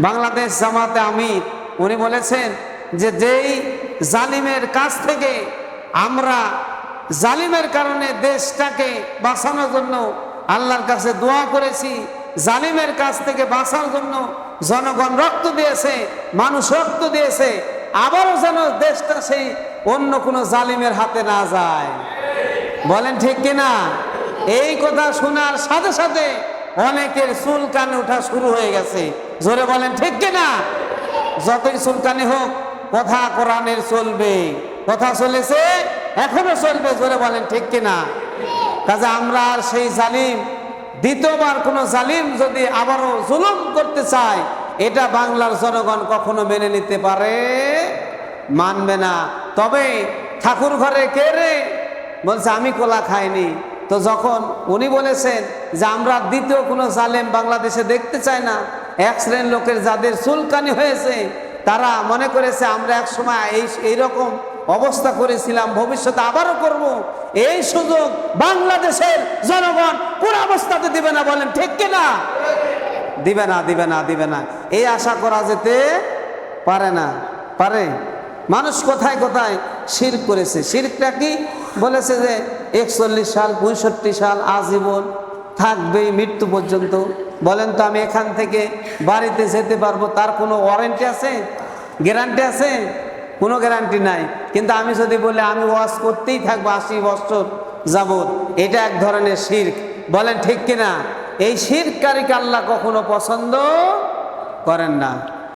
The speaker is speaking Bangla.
বাংলাদেশ জামাতে আমির, উনি বলেছেন যে যেই জালিমের কাছ থেকে আমরা জালিমের কারণে দেশটাকে বাঁচানোর জন্য আল্লাহর কাছে দোয়া করেছি, জালিমের কাছ থেকে বাঁচার জন্য জনগণ রক্ত দিয়েছে, মানুষ রক্ত দিয়েছে, আবারও যেন দেশটা সেই অন্য কোনো জালিমের হাতে না যায়। বলেন ঠিক কিনা? এই কথা শোনার সাথে সাথে অনেকের চুল কানে ওঠা শুরু হয়ে গেছে। জোরে বলেন, ঠিক কিনা যতই চুলকানি হোক, কথা কোরআনের চলবে। কথা চলেছে, এখনও চলবে, জোরে বলেন, ঠিক কিনা কাজে আমরা আর সেই জালিম, দ্বিতীয়বার কোন জালিম যদি আবারও জুলুম করতে চায়, এটা বাংলার জনগণ কখনো মেনে নিতে পারে, মানবে না। তবে ঠাকুর ঘরে কে রে? বলছে, আমি কোলা খাইনি। তো যখন উনি বলেছেন যে আমরা দ্বিতীয় কোনো জালেম বাংলাদেশে দেখতে চাই না। এক শ্রেণির লোকের যাদের চুলকানি হয়েছে, তারা মনে করেছে, আমরা এক সময় এই, এইরকম অবস্থা করেছিলাম, ভবিষ্যতে আবারও করব। এই সুযোগ বাংলাদেশের জনগণ কোন অবস্থাতে দিবে না, বলেন, ঠিক কিনা দিবে না দিবে না দিবে না। এই আশা করা যেতে পারে না। পারে। মানুষ কোথায় কোথায়? শির করেছে। শিরটা কি? বলেছে যে একচল্লিশ সাল, পঁয়ষট্টি সাল আজীবন থাকবেই মৃত্যু পর্যন্ত। বলেন তো আমি এখান থেকে বাড়িতে যেতে পারব, তার কোনো ওয়ারেন্টি আছে? গ্যারান্টি আছে? কোনো গ্যারান্টি নাই। কিন্তু আমি যদি বলি, আমি ওয়াশ করতেই থাকব আশি বছর যাবত এটা এক ধরনের শির্ক। বলেন ঠিক কিনা? এই শিরকারীকে আল্লাহ কখনো পছন্দ করেন না।